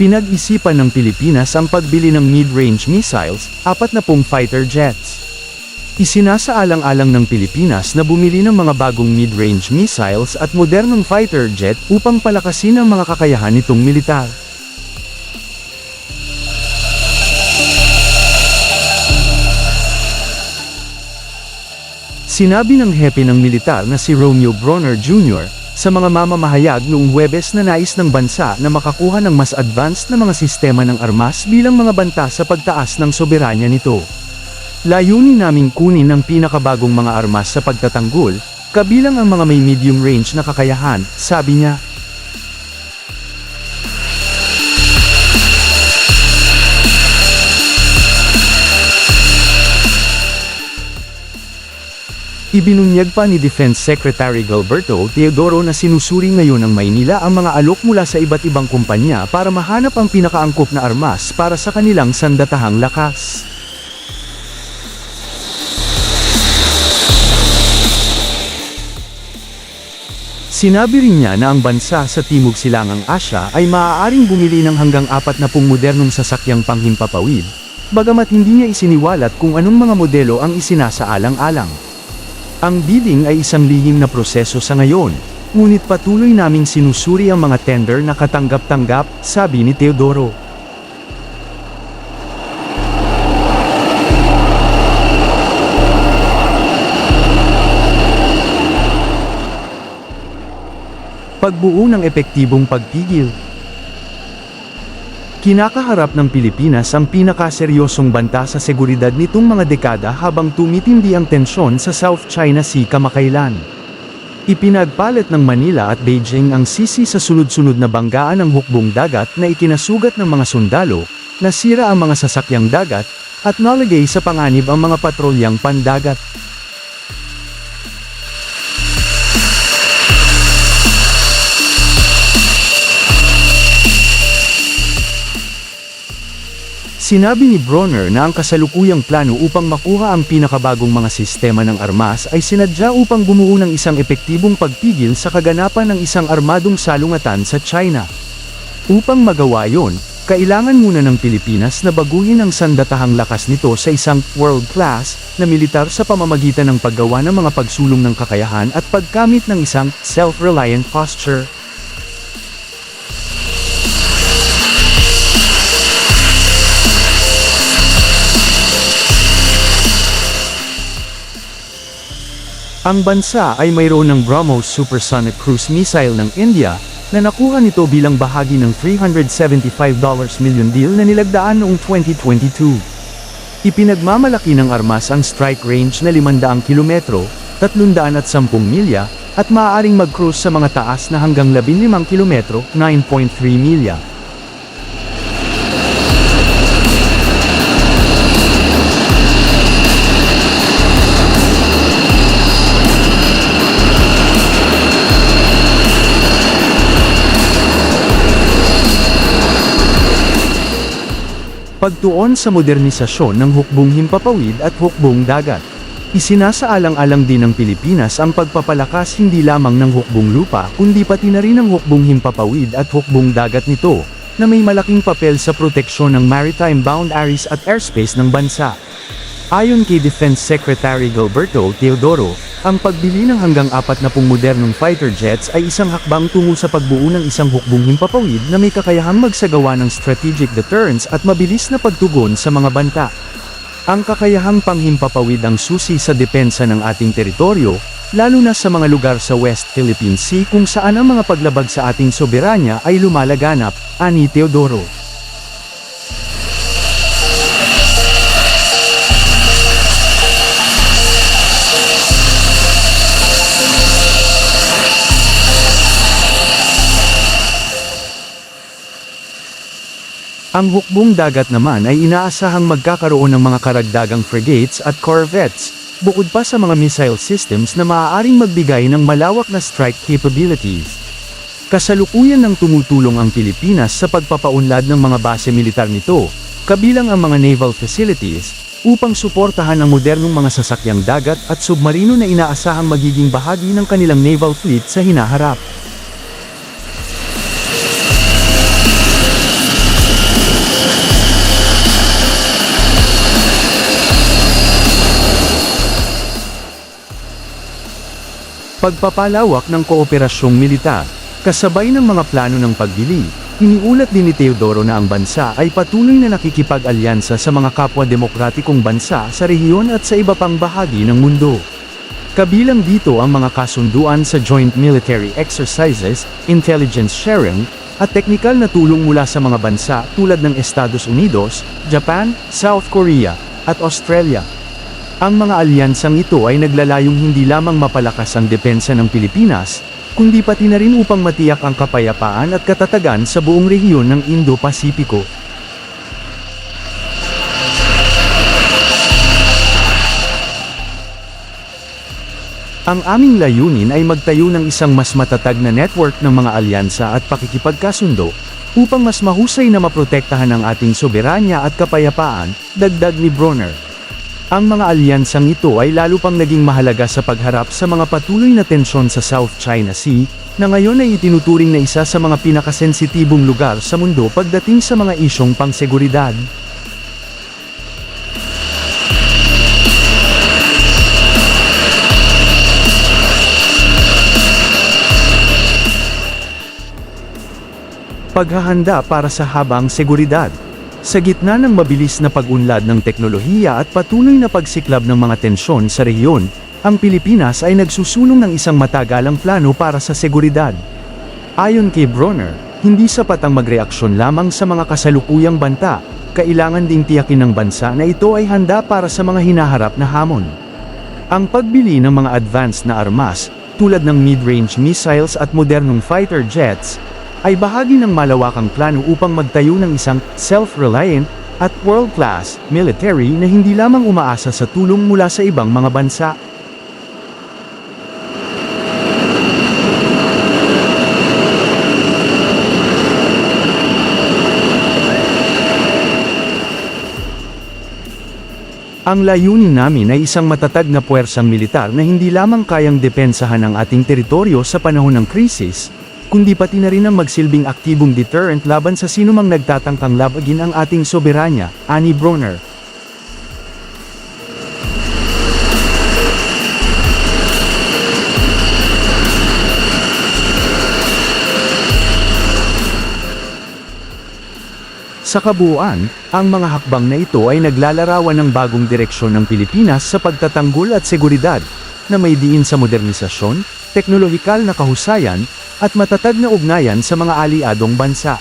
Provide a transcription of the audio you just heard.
Pinag-isipan ng Pilipinas ang pagbili ng mid-range missiles, apat na pong fighter jets. Isinasaalang-alang ng Pilipinas na bumili ng mga bagong mid-range missiles at modernong fighter jet upang palakasin ang mga kakayahan nitong militar. Sinabi ng hepe ng militar na si Romeo Bronner Jr. sa mga mamamahayag noong Huwebes na nais ng bansa na makakuha ng mas advanced na mga sistema ng armas bilang mga banta sa pagtaas ng soberanya nito. Layunin naming kunin ang pinakabagong mga armas sa pagtatanggol, kabilang ang mga may medium range na kakayahan, sabi niya. Ibinunyag pa ni Defense Secretary Gilberto Teodoro na sinusuri ngayon ng Maynila ang mga alok mula sa iba't ibang kumpanya para mahanap ang pinakaangkop na armas para sa kanilang sandatahang lakas. Sinabi rin niya na ang bansa sa Timog Silangang Asya ay maaaring bumili ng hanggang apat na pung modernong sasakyang panghimpapawid, bagamat hindi niya isiniwalat kung anong mga modelo ang isinasaalang-alang. Ang bidding ay isang lihim na proseso sa ngayon, ngunit patuloy naming sinusuri ang mga tender na katanggap-tanggap, sabi ni Teodoro. Pagbuo ng epektibong pagpigil. Kinakaharap ng Pilipinas ang pinakaseryosong banta sa seguridad nitong mga dekada habang tumitindi ang tensyon sa South China Sea kamakailan. Ipinagpalit ng Manila at Beijing ang sisi sa sunod-sunod na banggaan ng hukbong dagat na ikinasugat ng mga sundalo, nasira ang mga sasakyang dagat, at nalagay sa panganib ang mga patrolyang pandagat. Sinabi ni Bronner na ang kasalukuyang plano upang makuha ang pinakabagong mga sistema ng armas ay sinadya upang bumuo ng isang epektibong pagpigil sa kaganapan ng isang armadong salungatan sa China. Upang magawa yon, kailangan muna ng Pilipinas na baguhin ang sandatahang lakas nito sa isang world-class na militar sa pamamagitan ng paggawa ng mga pagsulong ng kakayahan at pagkamit ng isang self-reliant posture. Ang bansa ay mayroon ng BrahMos supersonic cruise missile ng India, na nakuha nito bilang bahagi ng $375 million deal na nilagdaan noong 2022. Ipinagmamalaki ng armas ang strike range na 500 kilometro, 310 milya, at maaaring mag-cruise sa mga taas na hanggang 15 kilometro, 9.3 milya. Pagtuon sa modernisasyon ng hukbong himpapawid at hukbong dagat. Isinasaalang-alang din ng Pilipinas ang pagpapalakas hindi lamang ng hukbong lupa kundi pati na rin ng hukbong himpapawid at hukbong dagat nito, na may malaking papel sa proteksyon ng maritime boundaries at airspace ng bansa. Ayon kay Defense Secretary Gilberto Teodoro, ang pagbili ng hanggang apat na pong modernong fighter jets ay isang hakbang tungo sa pagbuo ng isang hukbong himpapawid na may kakayahang magsagawa ng strategic deterrence at mabilis na pagtugon sa mga banta. Ang kakayahang panghimpapawid ang susi sa depensa ng ating teritoryo, lalo na sa mga lugar sa West Philippine Sea kung saan ang mga paglabag sa ating soberanya ay lumalaganap, ani Teodoro. Ang hukbong dagat naman ay inaasahang magkakaroon ng mga karagdagang frigates at corvettes, bukod pa sa mga missile systems na maaaring magbigay ng malawak na strike capabilities. Kasalukuyan ng tumutulong ang Pilipinas sa pagpapaunlad ng mga base militar nito, kabilang ang mga naval facilities, upang suportahan ang modernong mga sasakyang dagat at submarino na inaasahang magiging bahagi ng kanilang naval fleet sa hinaharap. Pagpapalawak ng kooperasyong militar, kasabay ng mga plano ng pagbili, iniulat din ni Teodoro na ang bansa ay patuloy na nakikipag-alyansa sa mga kapwa demokratikong bansa sa rehiyon at sa iba pang bahagi ng mundo. Kabilang dito ang mga kasunduan sa joint military exercises, intelligence sharing, at teknikal na tulong mula sa mga bansa tulad ng Estados Unidos, Japan, South Korea, at Australia. Ang mga alyansang ito ay naglalayong hindi lamang mapalakas ang depensa ng Pilipinas, kundi pati na rin upang matiyak ang kapayapaan at katatagan sa buong rehiyon ng Indo-Pasipiko. Ang aming layunin ay magtayo ng isang mas matatag na network ng mga alyansa at pakikipagkasundo, upang mas mahusay na maprotektahan ang ating soberanya at kapayapaan, dagdag ni Bronner. Ang mga alyansang ito ay lalo pang naging mahalaga sa pagharap sa mga patuloy na tensyon sa South China Sea, na ngayon ay itinuturing na isa sa mga pinakasensitibong lugar sa mundo pagdating sa mga isyong pangseguridad. Paghahanda para sa habang seguridad. Sa gitna ng mabilis na pag-unlad ng teknolohiya at patuloy na pagsiklab ng mga tensyon sa rehiyon, ang Pilipinas ay nagsusulong ng isang matagalang plano para sa seguridad. Ayon kay Bronner, hindi sapat ang magreaksyon lamang sa mga kasalukuyang banta, kailangan ding tiyakin ng bansa na ito ay handa para sa mga hinaharap na hamon. Ang pagbili ng mga advanced na armas, tulad ng mid-range missiles at modernong fighter jets, ay bahagi ng malawakang plano upang magtayo ng isang self-reliant at world-class military na hindi lamang umaasa sa tulong mula sa ibang mga bansa. Ang layunin namin ay isang matatag na puwersang militar na hindi lamang kayang depensahan ang ating teritoryo sa panahon ng krisis, kundi pati na rin ang magsilbing aktibong deterrent laban sa sinumang nagtatangkang labagin ang ating soberanya, ani Bronner. Sa kabuuan, ang mga hakbang na ito ay naglalarawan ng bagong direksyon ng Pilipinas sa pagtatanggol at seguridad, na may diin sa modernisasyon, teknolohikal na kahusayan, at matatag na ugnayan sa mga aliadong bansa.